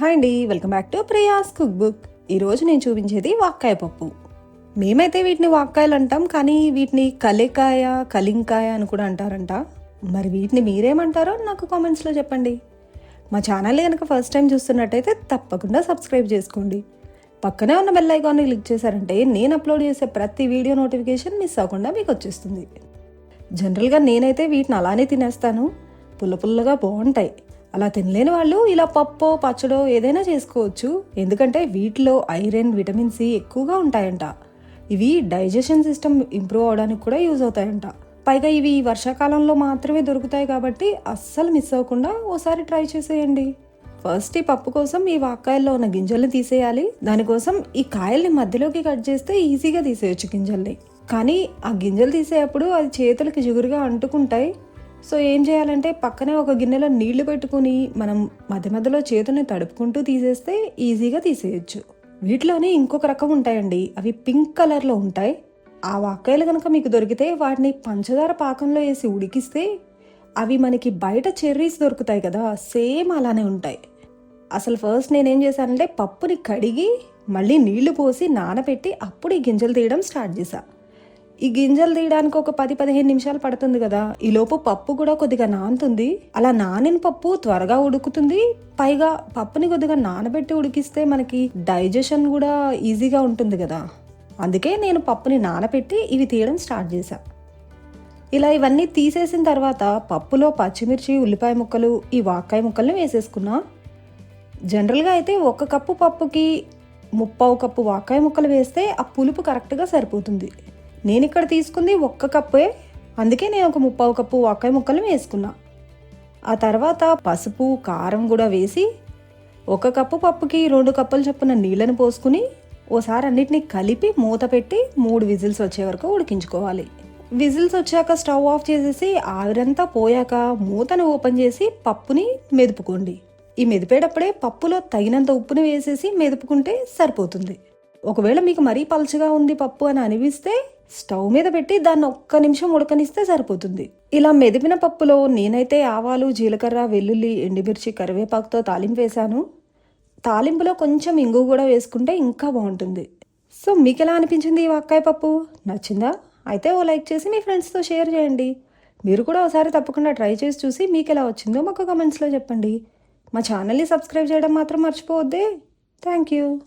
Hi అండి welcome back to Priya's cookbook ఈరోజు నేను చూపించేది వాక్కాయ పప్పు. మేమైతే వీటిని వాక్కాయలు అంటాం కానీ వీటిని కలికాయ కలింకాయ అని కూడా అంటారంట. మరి వీటిని మీరేమంటారో నాకు కామెంట్స్లో చెప్పండి. మా ఛానల్ కనుక ఫస్ట్ టైం చూస్తున్నట్టయితే తప్పకుండా సబ్స్క్రైబ్ చేసుకోండి. పక్కనే ఉన్న బెల్ ఐకాన్ని క్లిక్ చేశారంటే నేను అప్లోడ్ చేసే ప్రతి వీడియో నోటిఫికేషన్ మిస్ అవ్వకుండా మీకు వచ్చేస్తుంది. జనరల్గా నేనైతే వీటిని అలానే తినేస్తాను. పుల్ల పుల్లగా బాగుంటాయి. అలా తినలేని వాళ్ళు ఇలా పప్పో పచ్చడో ఏదైనా చేసుకోవచ్చు. ఎందుకంటే వీటిలో ఐరన్ విటమిన్ సి ఎక్కువగా ఉంటాయంట. ఇవి డైజెషన్ సిస్టమ్ ఇంప్రూవ్ అవడానికి కూడా యూజ్ అవుతాయంట. పైగా ఇవి వర్షాకాలంలో మాత్రమే దొరుకుతాయి కాబట్టి అస్సలు మిస్ అవ్వకుండా ఓసారి ట్రై చేసేయండి. ఫస్ట్ ఈ పప్పు కోసం ఈ వాక్కాయల్లో ఉన్న గింజల్ని తీసేయాలి. దానికోసం ఈ కాయల్ని మధ్యలోకి కట్ చేస్తే ఈజీగా తీసేయచ్చు గింజల్ని. కానీ ఆ గింజలు తీసేటప్పుడు అది చేతులకి జిగురుగా అంటుకుంటాయి. సో ఏం చేయాలంటే పక్కనే ఒక గిన్నెలో నీళ్ళు పెట్టుకుని మనం మధ్య మధ్యలో చేతుని తడుపుకుంటూ తీసేస్తే ఈజీగా తీసేయచ్చు. వీటిలోనే ఇంకొక రకం ఉంటాయండి. అవి పింక్ కలర్లో ఉంటాయి. ఆ వాక్కాయలు కనుక మీకు దొరికితే వాటిని పంచదార పాకంలో వేసి ఉడికిస్తే అవి మనకి బయట చెర్రీస్ దొరుకుతాయి కదా సేమ్ అలానే ఉంటాయి. అసలు ఫస్ట్ నేనేం చేశానంటే పప్పుని కడిగి మళ్ళీ నీళ్ళు పోసి నానబెట్టి అప్పుడు ఈ గింజలు తీయడం స్టార్ట్ చేశాను ఈ గింజలు తీయడానికి ఒక పది పదిహేను నిమిషాలు పడుతుంది కదా. ఈ లోపు పప్పు కూడా కొద్దిగా నానుతుంది. అలా నానిన పప్పు త్వరగా ఉడుకుతుంది. పైగా పప్పుని కొద్దిగా నానబెట్టి ఉడికిస్తే మనకి డైజెషన్ కూడా ఈజీగా ఉంటుంది కదా. అందుకే నేను పప్పుని నానబెట్టి ఇవి తీయడం స్టార్ట్ చేశాను ఇలా ఇవన్నీ తీసేసిన తర్వాత పప్పులో పచ్చిమిర్చి ఉల్లిపాయ ముక్కలు ఈ వాక్కాయ ముక్కల్ని వేసేసుకున్నా. జనరల్గా అయితే ఒక కప్పు పప్పుకి ముప్పావు కప్పు వాకాయ ముక్కలు వేస్తే ఆ పులుపు కరెక్ట్గా సరిపోతుంది. నేను ఇక్కడ తీసుకుంది ఒక్క కప్పే. అందుకే నేను ఒక ముప్పావు కప్పు వాకాయ ముక్కలు వేసుకున్నా. ఆ తర్వాత పసుపు కారం కూడా వేసి ఒక కప్పు పప్పుకి రెండు కప్పులు చొప్పున నీళ్ళని పోసుకుని ఓసారి అన్నిటిని కలిపి మూత పెట్టి మూడు విజిల్స్ వచ్చే వరకు ఉడికించుకోవాలి. విజిల్స్ వచ్చాక స్టవ్ ఆఫ్ చేసేసి ఆవిరంతా పోయాక మూతను ఓపెన్ చేసి పప్పుని మెదుపుకోండి. ఈ మెదిపేటప్పుడే పప్పులో తగినంత ఉప్పుని వేసేసి మెదుపుకుంటే సరిపోతుంది. ఒకవేళ మీకు మరీ పలచగా ఉంది పప్పు అని అనిపిస్తే స్టవ్ మీద పెట్టి దాన్ని ఒక్క నిమిషం ఉడకనిస్తే సరిపోతుంది. ఇలా మెదిపిన పప్పులో నేనైతే ఆవాలు జీలకర్ర వెల్లుల్లి ఎండుమిర్చి కరివేపాకుతో తాలింపు వేశాను. తాలింపులో కొంచెం ఇంగు కూడా వేసుకుంటే ఇంకా బాగుంటుంది. సో మీకు ఎలా అనిపించింది ఈ వాక్కాయ పప్పు? నచ్చిందా? అయితే ఓ లైక్ చేసి మీ ఫ్రెండ్స్తో షేర్ చేయండి. మీరు కూడా ఒకసారి తప్పకుండా ట్రై చేసి చూసి మీకు ఎలా వచ్చిందో మాకు కమెంట్స్లో చెప్పండి. మా ఛానల్ని సబ్స్క్రైబ్ చేయడం మాత్రం మర్చిపోవద్దే. Thank you.